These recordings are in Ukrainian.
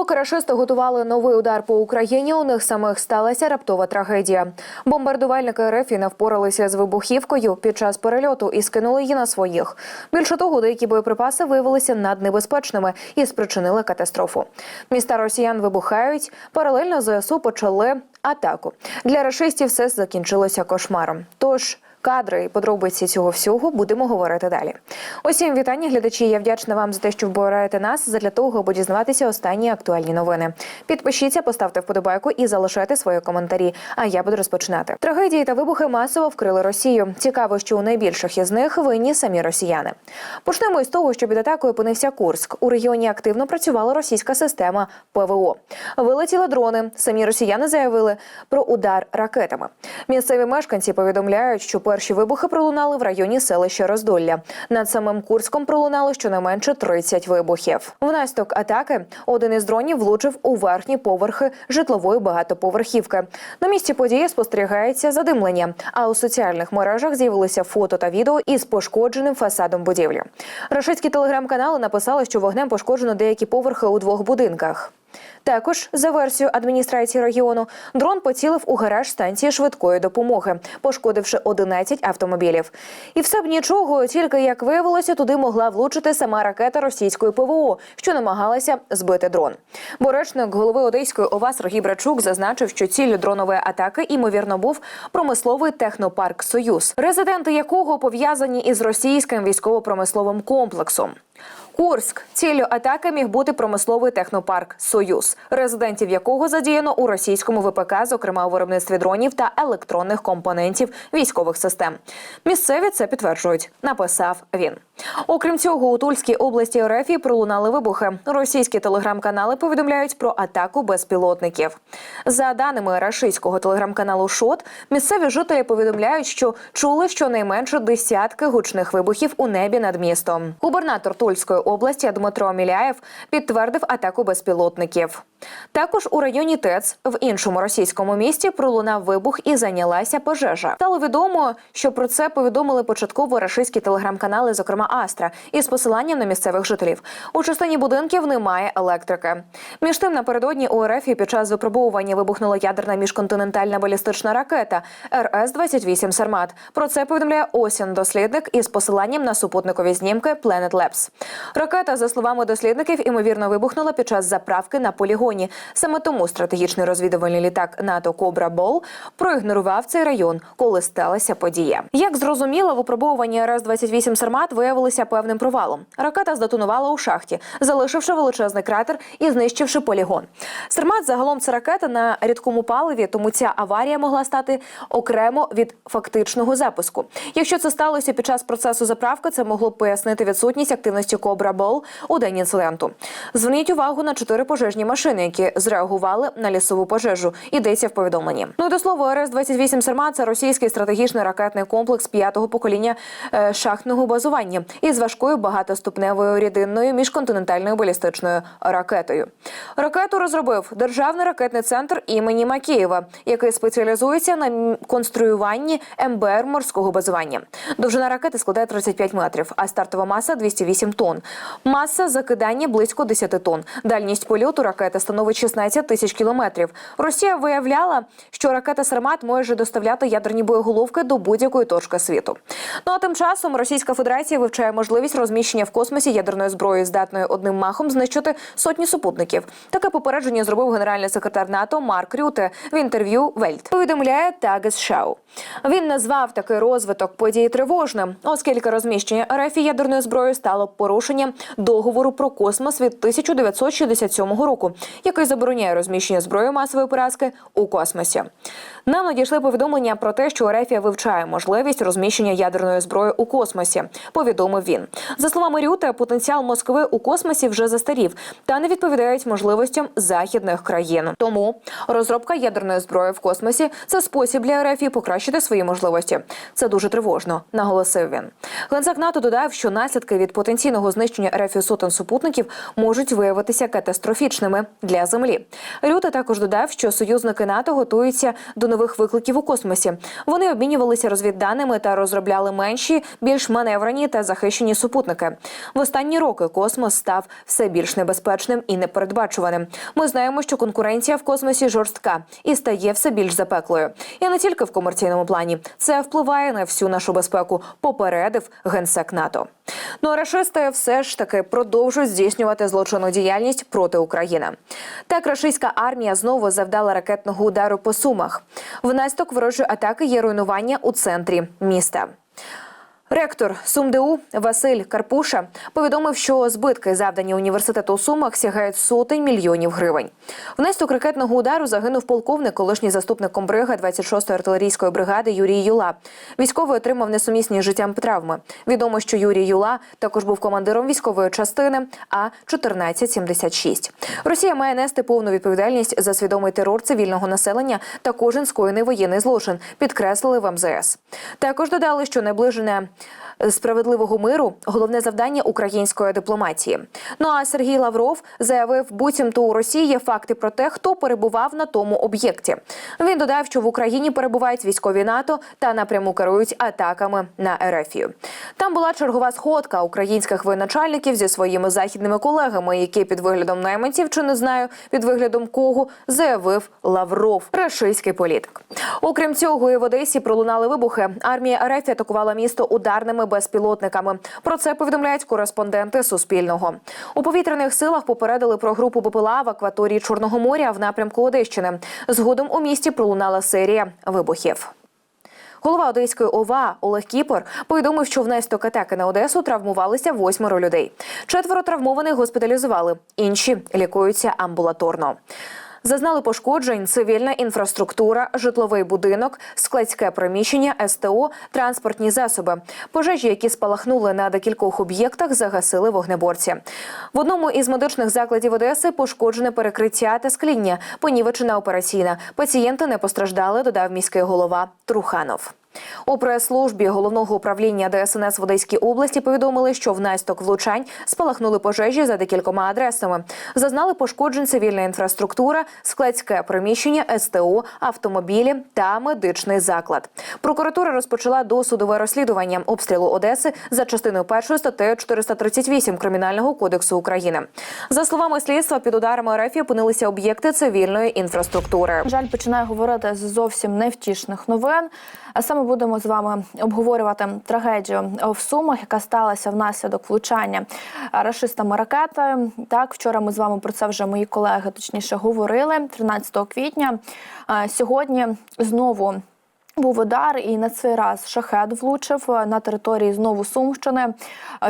Поки рашисти готували новий удар по Україні, у них самих сталася раптова трагедія. Бомбардувальники РФ не впоралися з вибухівкою під час перельоту і скинули її на своїх. Більше того, деякі боєприпаси виявилися наднебезпечними і спричинили катастрофу. Міста росіян вибухають. Паралельно ЗСУ почали атаку. Для рашистів все закінчилося кошмаром. Тож. Кадри і подробиці цього всього будемо говорити далі. Усім вітання, глядачі. Я вдячна вам за те, що вбираєте нас задля того, аби дізнаватися останні актуальні новини. Підпишіться, поставте вподобайку і залишайте свої коментарі. А я буду розпочинати. Трагедії та вибухи масово вкрили Росію. Цікаво, що у найбільших із них винні самі росіяни. Почнемо із того, що під атакою опинився Курск. У регіоні активно працювала російська система ПВО. Вилетіли дрони. Самі росіяни заявили про удар ракетами. Місцеві мешканці повідомляють, що перші вибухи пролунали в районі селища Роздолля. Над самим Курском пролунало щонайменше 30 вибухів. Внаслідок атаки один із дронів влучив у верхні поверхи житлової багатоповерхівки. На місці події спостерігається задимлення. А у соціальних мережах з'явилися фото та відео із пошкодженим фасадом будівлі. Рашистські телеграм-канали написали, що вогнем пошкоджено деякі поверхи у двох будинках. Також за версією адміністрації регіону дрон поцілив у гараж станції швидкої допомоги, пошкодивши 11 автомобілів. І все б нічого, тільки як виявилося, туди могла влучити сама ракета російської ПВО, що намагалася збити дрон. Боречник голови Одеської ОВА Сергій Брачук зазначив, що ціллю дронової атаки імовірно був промисловий технопарк Союз, резиденти якого пов'язані із російським військово-промисловим комплексом. Курськ ціллю атаки міг бути промисловий технопарк Союз, резидентів якого задіяно у російському ВПК, зокрема у виробництві дронів та електронних компонентів військових систем. Місцеві це підтверджують. Написав він. Окрім цього, у Тульській області РФ пролунали вибухи. Російські телеграм-канали повідомляють про атаку безпілотників. За даними рашистського телеграм-каналу Шот, місцеві жителі повідомляють, що чули щонайменше десятки гучних вибухів у небі над містом. Губернатор Тульської області Дмитро Міляєв підтвердив атаку безпілотників. Також у районі ТЕЦ в іншому російському місті пролунав вибух і зайнялася пожежа. Стало відомо, що про це повідомили початково рашистські телеграм-канали, зокрема Астра, із посиланням на місцевих жителів. У частині будинків немає електрики. Між тим, напередодні у РФ під час випробовування вибухнула ядерна міжконтинентальна балістична ракета РС 28 Сармат. Про це повідомляє Осін, дослідник із посиланням на супутникові знімки Planet Labs. Ракета, за словами дослідників, імовірно вибухнула під час заправки на полігоні. Саме тому стратегічний розвідувальний літак НАТО Кобра Бол проігнорував цей район, коли сталася подія. Як зрозуміло, випробовування РС 28 Сармат виявилося певним провалом. Ракета здетонувала у шахті, залишивши величезний кратер і знищивши полігон. Сармат загалом це ракета на рідкому паливі, тому ця аварія могла стати окремо від фактичного запуску. Якщо це сталося під час процесу заправки, це могло б пояснити відсутність активності Кобра Бол у день інциденту. Зверніть увагу на чотири пожежні машини, які зреагували на лісову пожежу. Йдеться в повідомленні. Ну і до слова, РС 28 Сармат це російський стратегічний ракетний комплекс п'ятого покоління е, шахтного базування із важкою багатоступневою рідинною міжконтинентальною балістичною ракетою. Ракету розробив державний ракетний центр імені Макієва, який спеціалізується на конструюванні МБР морського базування. Довжина ракети складає 35 метрів, а стартова маса 208 тонн. Маса закидання близько 10 тонн. Дальність польоту ракети становить 16 тисяч кілометрів. Росія виявляла, що ракета Сармат може доставляти ядерні боєголовки до будь-якої точки світу. Ну а тим часом Російська Федерація вивчає можливість розміщення в космосі ядерної зброї, здатної одним махом знищити сотні супутників. Таке попередження зробив генеральний секретар НАТО Марк Рюте в інтерв'ю Вельт. Повідомляє Тагес-Шау. Він назвав такий розвиток події тривожним, оскільки розміщення РФ ядерної зброї стало порушенням договору про космос від 1967 року, який забороняє розміщення зброї масової поразки у космосі. Нам надійшли повідомлення про те, що РФ вивчає можливість розміщення ядерної зброї у космосі. Повідомив він. За словами Рюте, потенціал Москви у космосі вже застарів та не відповідають можливостям західних країн. Тому розробка ядерної зброї в космосі це спосіб для РФ покращити свої можливості. Це дуже тривожно, наголосив він. Генсек НАТО додав, що наслідки від потенційного знищення РФ сотень супутників можуть виявитися катастрофічними для землі. Рюте також додав, що союзники НАТО готуються до нових викликів у космосі. Вони обмінювалися розвідданими та розробляли менші, більш маневрені та захищені супутники. В останні роки космос став все більш небезпечним і непередбачуваним. Ми знаємо, що конкуренція в космосі жорстка і стає все більш запеклою. І не тільки в комерційному плані. Це впливає на всю нашу безпеку. Попередив генсек НАТО. Ну а рашисти все ж таки продовжують здійснювати злочинну діяльність проти України. Так, рашистська армія знову завдала ракетного удару по сумах. Внасток ворожої атаки є руйнування у центрі міста. Ректор СумДУ Василь Карпуша повідомив, що збитки, завдані університету у Сумах, сягають сотень мільйонів гривень. Внаслідок ракетного удару загинув полковник, колишній заступник комбрига 26-ї артилерійської бригади Юрій Юла. Військовий отримав несумісні з життям травми. Відомо, що Юрій Юла також був командиром військової частини А 1476 Росія має нести повну відповідальність за свідомий терор цивільного населення та кожен скоєний воєнний злочин. Підкреслили в МЗС. Також додали, що наближене справедливого миру головне завдання української дипломатії. Ну а Сергій Лавров заявив, буцімто у Росії є факти про те, хто перебував на тому об'єкті. Він додав, що в Україні перебувають військові НАТО та напряму керують атаками на Ерефію. Там була чергова сходка українських воєначальників зі своїми західними колегами, які під виглядом найманців чи не знаю під виглядом кого заявив Лавров, рашистський політик. Окрім цього, і в Одесі пролунали вибухи. Армія РФ атакувала місто ударними безпілотниками. Про це повідомляють кореспонденти Суспільного. У повітряних силах попередили про групу БПЛА в акваторії Чорного моря в напрямку Одещини. Згодом у місті пролунала серія вибухів. Голова Одеської ОВА Олег Кіпор повідомив, що внаслідок атаки на Одесу травмувалися восьмеро людей. Четверо травмованих госпіталізували, інші лікуються амбулаторно. Зазнали пошкоджень цивільна інфраструктура, житловий будинок, складське приміщення, СТО, транспортні засоби. Пожежі, які спалахнули на декількох об'єктах, загасили вогнеборці. В одному із медичних закладів Одеси пошкоджене перекриття та скління, понівечена операційна. Пацієнти не постраждали, додав міський голова Труханов. У прес-службі головного управління ДСНС в Одеській області повідомили, що внаслідок влучань спалахнули пожежі за декількома адресами. Зазнали пошкоджень цивільна інфраструктура, складське приміщення, СТО, автомобілі та медичний заклад. Прокуратура розпочала досудове розслідування обстрілу Одеси за частиною першої статтею 438 кримінального кодексу України. За словами слідства, під ударами РФ опинилися об'єкти цивільної інфраструктури. Жаль, починаю говорити з зовсім невтішних новин. А саме будемо з вами обговорювати трагедію в Сумах, яка сталася внаслідок влучання рашистами ракети. Так, вчора ми з вами про це вже мої колеги точніше говорили 13 квітня. Сьогодні знову. Був удар, і на цей раз шахет влучив на території знову Сумщини.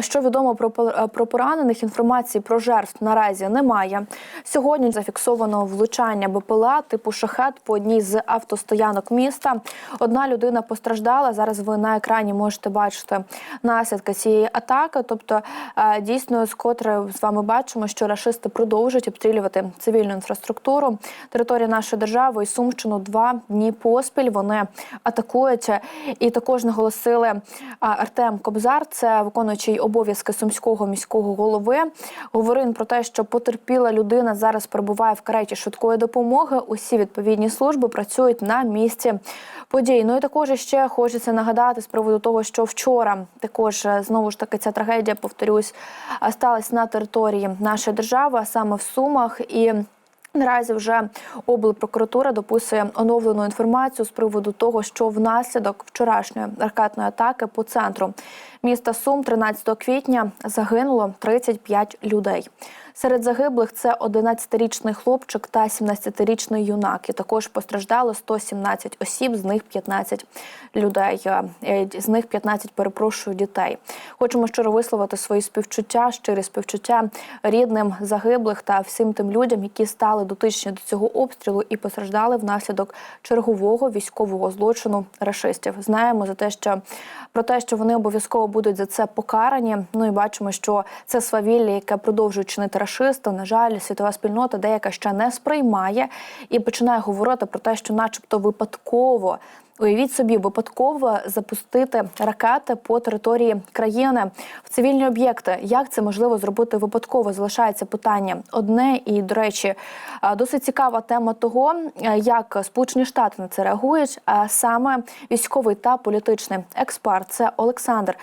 Що відомо про про поранених, інформації про жертв наразі немає. Сьогодні зафіксовано влучання БПЛА типу шахет по одній з автостоянок міста. Одна людина постраждала. Зараз ви на екрані можете бачити наслідки цієї атаки. Тобто, дійсно, скотре з вами бачимо, що рашисти продовжують обстрілювати цивільну інфраструктуру. Територія нашої держави і Сумщину два дні поспіль. Вони атакують. І також наголосили Артем Кобзар, це виконуючий обов'язки сумського міського голови. Говорив про те, що потерпіла людина зараз перебуває в кареті швидкої допомоги. Усі відповідні служби працюють на місці подій. Ну і також ще хочеться нагадати з приводу того, що вчора також знову ж таки ця трагедія, повторюсь, сталася на території нашої держави, а саме в Сумах і. Наразі вже облпрокуратура дописує оновлену інформацію з приводу того, що внаслідок вчорашньої ракетної атаки по центру міста Сум 13 квітня загинуло 35 людей. Серед загиблих це 11-річний хлопчик та 17-річний юнак. І також постраждало 117 осіб, з них 15 людей. З них 15, перепрошую, дітей. Хочемо щиро висловити свої співчуття, щирі співчуття рідним загиблих та всім тим людям, які стали дотичні до цього обстрілу і постраждали внаслідок чергового військового злочину рашистів. Знаємо за те, що про те, що вони обов'язково будуть за це покарані. Ну і бачимо, що це свавілля, яке продовжує чинити рашисти. На жаль, світова спільнота деяка ще не сприймає і починає говорити про те, що, начебто, випадково. Уявіть собі, випадково запустити ракети по території країни в цивільні об'єкти. Як це можливо зробити випадково? Залишається питання одне. І до речі, е, досить цікава тема того, е, як Сполучені Штати на це реагують. А саме військовий та політичний експерт це Олександр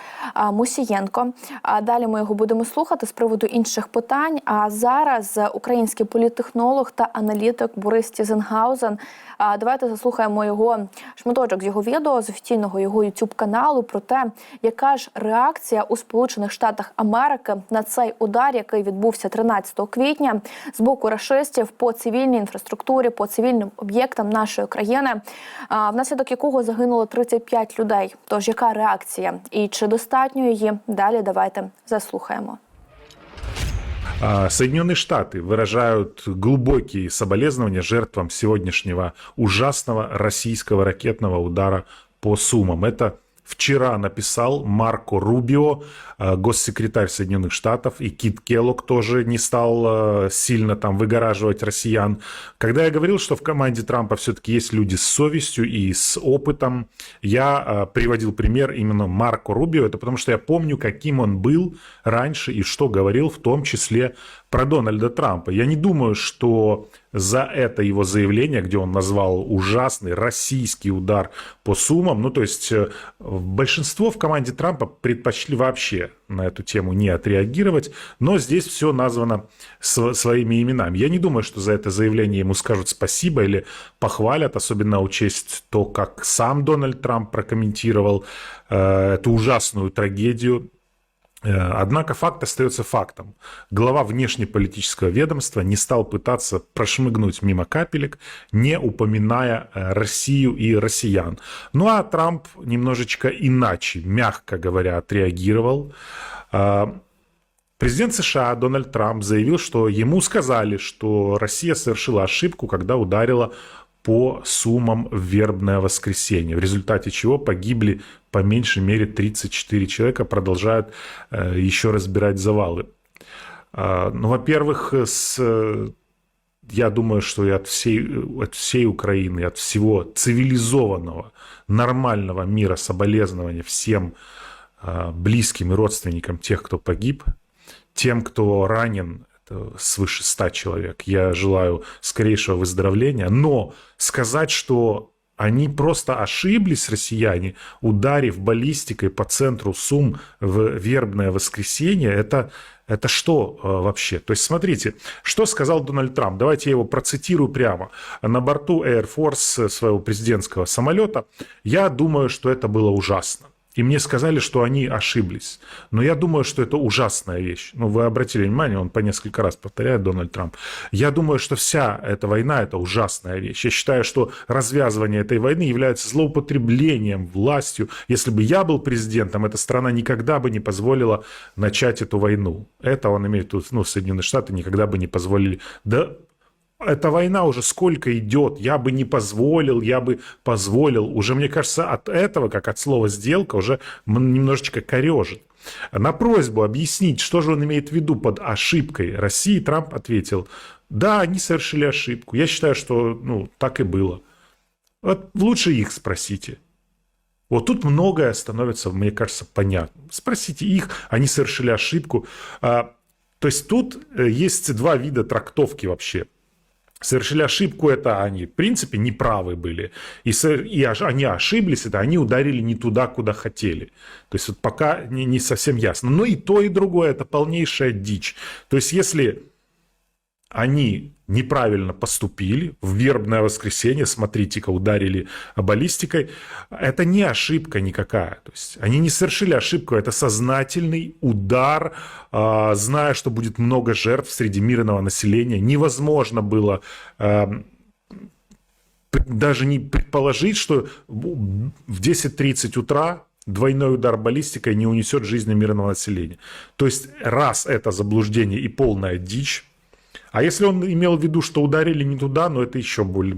Мусієнко. А далі ми його будемо слухати з приводу інших питань. А зараз український політтехнолог та аналітик Борис Тізенгаузен. А давайте заслухаємо його шматочок з його відео з офіційного його youtube каналу про те, яка ж реакція у Сполучених Штатах Америки на цей удар, який відбувся 13 квітня з боку рашистів по цивільній інфраструктурі, по цивільним об'єктам нашої країни, внаслідок якого загинуло 35 людей. Тож яка реакція і чи достатньо її? Далі давайте заслухаємо. А, Соединенные Штаты выражают глубокие соболезнования жертвам сегодняшнего ужасного российского ракетного удара по Сумам. Это вчера написал Марко Рубио, э, госсекретарь Соединенных Штатов, и Кит Келлог тоже не стал э, сильно там выгораживать россиян. Когда я говорил, что в команде Трампа все-таки есть люди с совестью и с опытом, я э, приводил пример именно Марко Рубио. Это потому что я помню, каким он был раньше и что говорил, в том числе про Дональда Трампа. Я не думаю, что за это его заявление, где он назвал ужасный российский удар по суммам, ну то есть э, большинство в команде Трампа предпочли вообще на эту тему не отреагировать, но здесь все названо св- своими именами. Я не думаю, что за это заявление ему скажут спасибо или похвалят, особенно учесть то, как сам Дональд Трамп прокомментировал э, эту ужасную трагедию Однако факт остается фактом. Глава внешнеполитического ведомства не стал пытаться прошмыгнуть мимо капелек, не упоминая э, Россию и россиян. Ну а Трамп немножечко иначе, мягко говоря, отреагировал. А, Президент США Дональд Трамп заявил, что ему сказали, что Россия совершила ошибку, когда ударила по суммам в вербное воскресенье, в результате чего погибли по меньшей мере 34 человека, продолжают э, еще разбирать завалы. А, ну, во-первых, с, я думаю, что и от всей, от всей Украины, от всего цивилизованного, нормального мира соболезнования всем а, близким и родственникам тех, кто погиб, тем, кто ранен, свыше 100 человек. Я желаю скорейшего выздоровления. Но сказать, что они просто ошиблись, россияне, ударив баллистикой по центру Сум в вербное воскресенье, это, это что э, вообще? То есть, смотрите, что сказал Дональд Трамп. Давайте я его процитирую прямо. На борту Air Force своего президентского самолета я думаю, что это было ужасно. И мне сказали, что они ошиблись. Но я думаю, что это ужасная вещь. Ну, вы обратили внимание, он по несколько раз повторяет, Дональд Трамп. Я думаю, что вся эта война – это ужасная вещь. Я считаю, что развязывание этой войны является злоупотреблением властью. Если бы я был президентом, эта страна никогда бы не позволила начать эту войну. Это он имеет в виду, ну, Соединенные Штаты никогда бы не позволили. Да эта война уже сколько идет, я бы не позволил, я бы позволил. Уже, мне кажется, от этого, как от слова «сделка», уже немножечко корежит. На просьбу объяснить, что же он имеет в виду под ошибкой России, Трамп ответил, да, они совершили ошибку. Я считаю, что ну, так и было. Вот лучше их спросите. Вот тут многое становится, мне кажется, понятным. Спросите их, они совершили ошибку. А, то есть тут э, есть два вида трактовки вообще совершили ошибку, это они, в принципе, неправы были. И, со- и ош- они ошиблись, это они ударили не туда, куда хотели. То есть вот пока не, не совсем ясно. Но и то, и другое – это полнейшая дичь. То есть если они неправильно поступили в вербное воскресенье, смотрите-ка, ударили баллистикой, это не ошибка никакая. То есть они не совершили ошибку, это сознательный удар, а, зная, что будет много жертв среди мирного населения. Невозможно было эм, даже не предположить, что в 10.30 утра двойной удар баллистикой не унесет жизни мирного населения. То есть раз это заблуждение и полная дичь, а если он имел в виду, что ударили не туда, но это еще боль-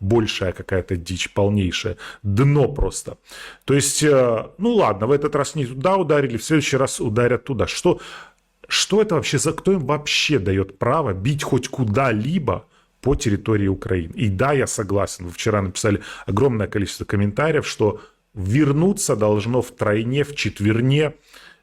большая какая-то дичь, полнейшая. Дно просто. То есть, э, ну ладно, в этот раз не туда ударили, в следующий раз ударят туда. Что, что это вообще за... Кто им вообще дает право бить хоть куда-либо по территории Украины. И да, я согласен, вы вчера написали огромное количество комментариев, что вернуться должно втройне, в четверне.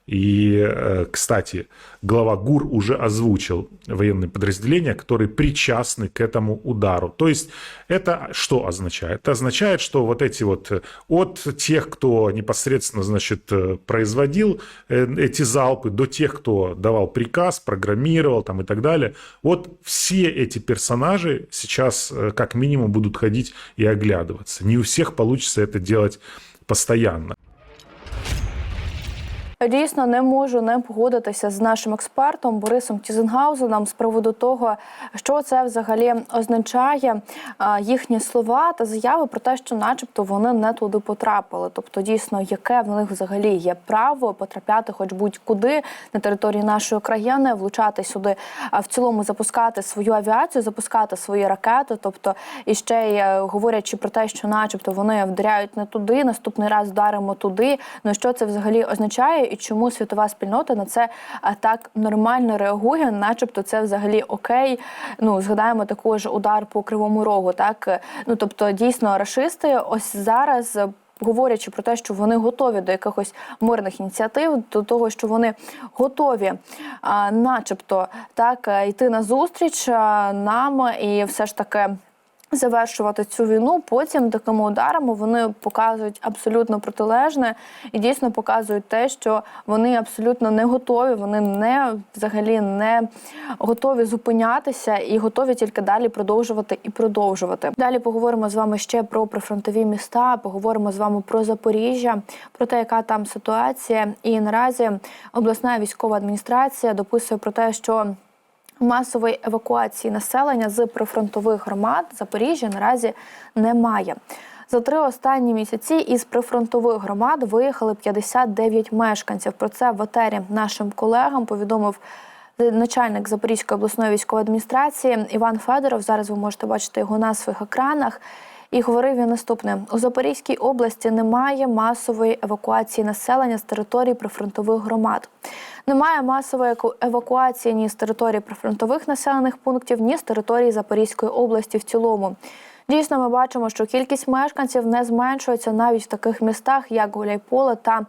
И, э, кстати, глава ГУР уже озвучил военные подразделения, которые причастны к этому удару. То есть это что означает? Это означает, что вот эти вот э, от тех, кто непосредственно, значит, э, производил эти залпы, до тех, кто давал приказ, программировал там и так далее, вот все эти персонажи сейчас как минимум будут ходить и оглядываться. Не у всех получится это делать постоянно. Дійсно, не можу не погодитися з нашим експертом Борисом Тізенгаузеном з приводу того, що це взагалі означає їхні слова та заяви про те, що, начебто, вони не туди потрапили. Тобто, дійсно, яке в них взагалі є право потрапляти, хоч будь-куди на території нашої країни, влучати сюди, в цілому запускати свою авіацію, запускати свої ракети. Тобто, і ще й е, говорячи про те, що, начебто, вони вдаряють не туди, наступний раз вдаримо туди. Ну що це взагалі означає? І чому світова спільнота на це так нормально реагує, начебто це взагалі окей. Ну згадаємо також удар по кривому рогу. Так ну тобто, дійсно, рашисти ось зараз. Говорячи про те, що вони готові до якихось мирних ініціатив, до того, що вони готові, а, начебто, так йти на зустріч а, нам і все ж таки завершувати цю війну. Потім такими ударами вони показують абсолютно протилежне і дійсно показують те, що вони абсолютно не готові. Вони не взагалі не готові зупинятися і готові тільки далі продовжувати і продовжувати. Далі поговоримо з вами ще про прифронтові міста. Поговоримо з вами про Запоріжжя, про те, яка там ситуація. І наразі обласна військова адміністрація дописує про те, що масової евакуації населення з прифронтових громад Запоріжжя наразі немає. За три останні місяці із прифронтових громад виїхали 59 мешканців. Про це в етері нашим колегам повідомив начальник Запорізької обласної військової адміністрації Іван Федоров. Зараз ви можете бачити його на своїх екранах. І говорив він наступне: у Запорізькій області немає масової евакуації населення з території прифронтових громад. Немає масової евакуації ні з території прифронтових населених пунктів, ні з території Запорізької області в цілому. Дійсно, ми бачимо, що кількість мешканців не зменшується навіть в таких містах, як Гуляйполе та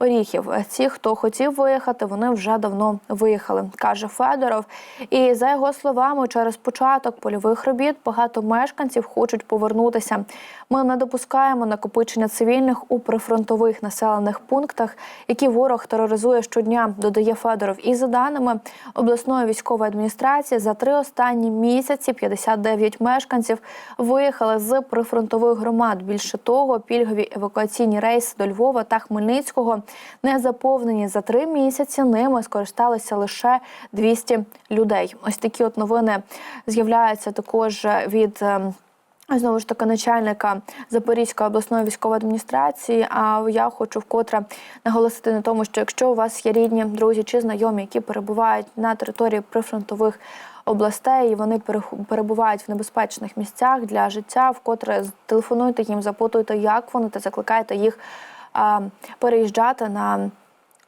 Оріхів. Ті, хто хотів виїхати, вони вже давно виїхали, каже Федоров. І за його словами, через початок польових робіт багато мешканців хочуть повернутися. Ми не допускаємо накопичення цивільних у прифронтових населених пунктах, які ворог тероризує щодня, додає Федоров. І за даними обласної військової адміністрації, за три останні місяці 59 мешканців виїхали з прифронтових громад. Більше того, пільгові евакуаційні рейси до Львова та Хмельницького не заповнені за три місяці. Ними скористалися лише 200 людей. Ось такі от новини з'являються також від. ем, Знову ж таки, начальника Запорізької обласної військової адміністрації. А я хочу вкотре наголосити на тому, що якщо у вас є рідні, друзі чи знайомі, які перебувають на території прифронтових областей, і вони перебувають в небезпечних місцях для життя, вкотре телефонуйте їм, запитуйте, як вони, та закликайте їх переїжджати на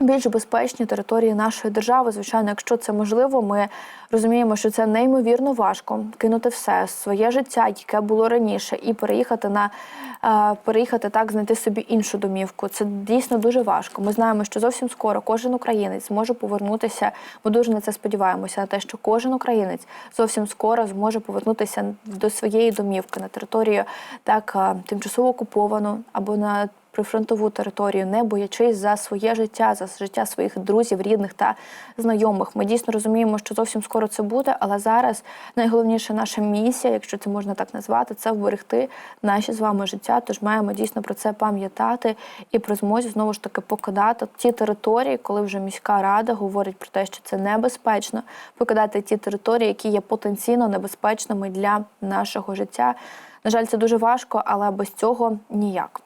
більш безпечні території нашої держави. Звичайно, якщо це можливо, ми розуміємо, що це неймовірно важко кинути все своє життя, яке було раніше, і переїхати на е, переїхати так, знайти собі іншу домівку. Це дійсно дуже важко. Ми знаємо, що зовсім скоро кожен українець зможе повернутися. Ми дуже на це сподіваємося. На те, що кожен українець зовсім скоро зможе повернутися до своєї домівки на територію так е, тимчасово окуповану або на прифронтову територію, не боячись за своє життя, за життя своїх друзів, рідних та знайомих. Ми дійсно розуміємо, що зовсім скоро це буде, але зараз найголовніша наша місія, якщо це можна так назвати, це вберегти наші з вами життя. Тож маємо дійсно про це пам'ятати і про змозі знову ж таки покидати ті території, коли вже міська рада говорить про те, що це небезпечно, покидати ті території, які є потенційно небезпечними для нашого життя. На жаль, це дуже важко, але без цього ніяк.